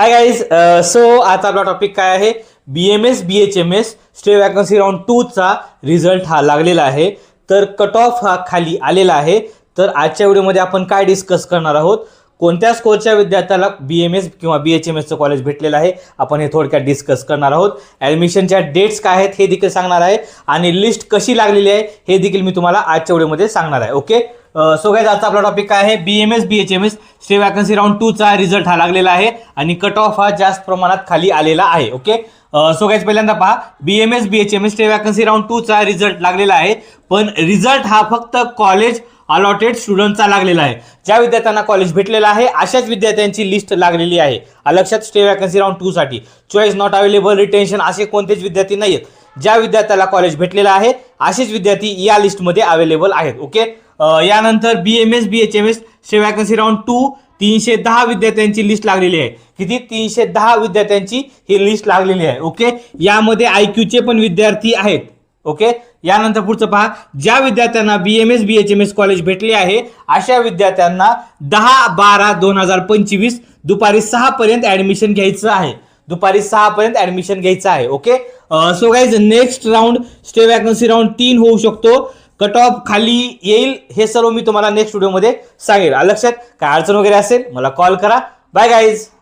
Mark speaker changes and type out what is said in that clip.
Speaker 1: Hi guys so आता आपला topic काय आहे? B M S B H M S stay vacancy round टूचा result हा लागलेला आहे. तर कट ऑफ हा खाली आलेला आहे. तर आजच्या व्हिडिओमध्ये आपण काय डिस्कस करणार आहोत? कोणत्या स्कोरच्या विद्यार्थ्याला बी एम एस किंवा बी एच एम एसचं कॉलेज भेटलेलं आहे? आपण हे थोडक्यात डिस्कस करणार आहोत. ॲडमिशनच्या डेट्स काय आहेत हे देखील सांगणार आहे आणि लिस्ट कशी लागलेली आहे हे देखील मी तुम्हाला आजच्या व्हिडिओमध्ये सांगणार आहे. ओके सो काय आजचा आपला टॉपिक काय आहे? B M S B H M S stay vacancy round टूचा result हा लागलेला आहे आणि कट ऑफ हा जास्त प्रमाणात खाली आलेला आहे. ओके सो गाईज पहिल्यांदा पहा. B M S B H M S stay vacancy round टूचा result लागलेला आहे. पण रिझल्ट हा फक्त कॉलेज अलॉटेड स्टुडंटचा लागलेला आहे. ज्या विद्यार्थ्यांना कॉलेज भेटलेलं आहे अशाच विद्यार्थ्यांची लिस्ट लागलेली आहे. लक्षात स्टे वॅकन्सी राऊंड टू साठी. चॉईस नॉट अवेलेबल रिटेन्शन असे कोणतेच विद्यार्थी नाही आहेत ज्या विद्यार्थ्याला कॉलेज भेटलेलं आहे असेच विद्यार्थी या लिस्टमध्ये अवेलेबल आहेत. ओके यानंतर B M S B H M S stay vacancy round two तीनशे दहा विद्यार्थ्यांची लिस्ट लागलेली आहे. किती? तीनशे दहा विद्यार्थ्यांची ही लिस्ट लागलेली आहे. ओके यामध्ये आय क्यूचे पण विद्यार्थी आहेत. ओके यानंतर पुढचं पहा. ज्या विद्यार्थ्यांना B M S B H M S college भेटले आहे अशा विद्यार्थ्यांना दहा बारा दोन हजार पंचवीस दुपारी सहापर्यंत ॲडमिशन घ्यायचं आहे. दुपारी सहापर्यंत ॲडमिशन घ्यायचं आहे okay so guys next round stay vacancy round तीन होऊ शकतो. कट ऑफ खाली येईल हे सर्व मी तुम्हाला नेक्स्ट व्हिडिओमध्ये सांगेल. लक्षात? काय अडचण वगैरे असेल मला कॉल करा. Bye guys